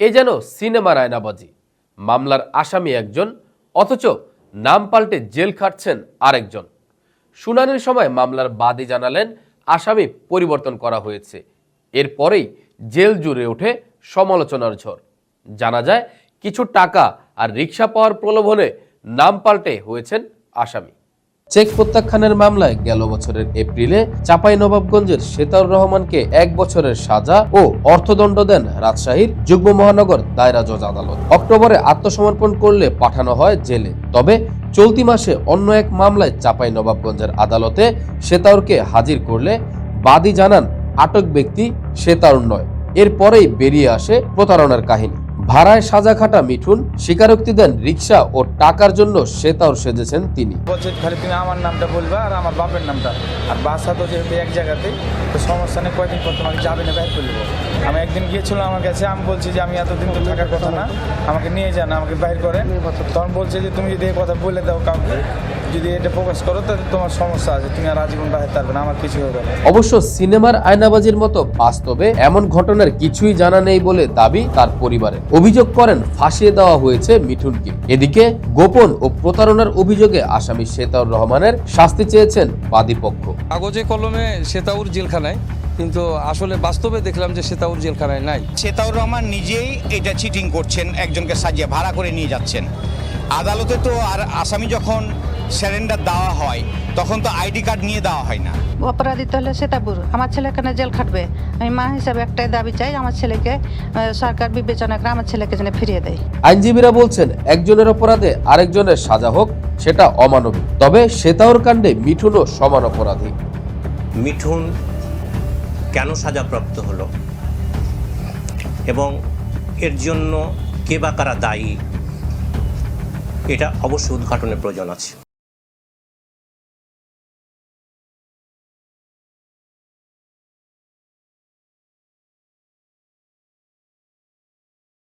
এ যেন সিনেমার আয়নাবাজি মামলার আসামি একজন, অথচ নাম পাল্টে জেল খাটছেন আরেকজন। শুনানির সময় মামলার বাদী জানালেন, আসামি পরিবর্তন করা হয়েছে। এরপরেই জেল জুড়ে ওঠে সমালোচনার ঝড়। জানা যায়, কিছু টাকা আর রিক্সা পাওয়ার প্রলোভনে নাম পাল্টে হয়েছেন আসামি। চেক প্রত্যাখ্যানের মামলায় গেল বছরের এপ্রিলে চাপাই নবাবগঞ্জের সেতাউর রহমানকে এক বছরের সাজা ও অর্থদণ্ড দেন রাজশাহীর যুগ্ম মহানগর দায়রা জজ আদালত। অক্টোবরে আত্মসমর্পণ করলে পাঠানো হয় জেলে। তবে চলতি মাসে অন্য এক মামলায় চাপাই নবাবগঞ্জের আদালতে সেতাউরকে হাজির করলে বাদী জানান আটক ব্যক্তি সেতাউর নয়। এরপরেই বেরিয়ে আসে প্রতারণার কাহিনী। ভাড়ায় সাজা খাটা মিঠুন স্বীকারোক্তি দেন রিক্সা ও টাকার জন্য সেতাউর সেজেছেন তিনি। খালি তুমি আমার নামটা বলবা আর আমার বাপের নামটা। আর বাসা তো যেহেতু এক জায়গাতে তো সমস্যা নেই কয়দিন পর তোমাকে যাবে না বাইর করে দেবো। আমি একদিন গিয়েছিলাম আমার কাছে আমি বলছি যে আমি এতদিন তো থাকার কথা না আমাকে নিয়ে যান আমাকে বাইর করে তখন বলছে যে তুমি যদি এই কথা বলে দাও কাউকে যদি এটা প্রকাশ করো তাহলে তোমার সমস্যা আছে তুমি আর আজীবন বাইরে থাকবে না আমার কিছু হবে না। অবশ্য সিনেমার আয়নাবাজির মতো বাস্তবে এমন ঘটনার কিছুই জানা নেই বলে দাবি তার পরিবারের। অভিযোগ করেন ফাঁসিয়ে দেওয়া হয়েছে মিঠুনকে। এদিকে গোপন ও প্রতারণার অভিযোগে আসামি শেতাউর রহমানের শাস্তি চেয়েছেন বাদীপক্ষ কাগজে কলমে সেতাউর জেলখানায় কিন্তু আসলে বাস্তবে দেখলাম যে সেতাউর জেলখানায় নাই। সেতাউর রহমান নিজেই এটা চিটিং করছেন একজনকে সাজিয়ে ভাড়া করে নিয়ে যাচ্ছেন। আদালতে তো আর আসামি যখন স্যারেন্ডার দেওয়া হয় তখন তো আইডি কার্ড নিয়ে দেওয়া হয় না। অপরাধী তো হলে সেতাপুর আমার ছেলে কেন জেল খাটবে? আমি মা হিসাবে একটাই দাবি চাই আমার ছেলেকে সরকার বিবেচনা করে আমার ছেলেকে যেন ফিরিয়ে দেয়। আইনজীবীরা বলছেন একজনের অপরাধে আরেকজনের সাজা হোক সেটা অমানবিক। তবে শেতাউর কাণ্ডে মিঠুনও সমান অপরাধী। মিঠুন কেন সাজাপ্রাপ্ত হলো? এবং এর জন্য কে বা কারা দায়ী? এটা অবশ্যই উদ্ঘাটনের প্রয়োজন আছে।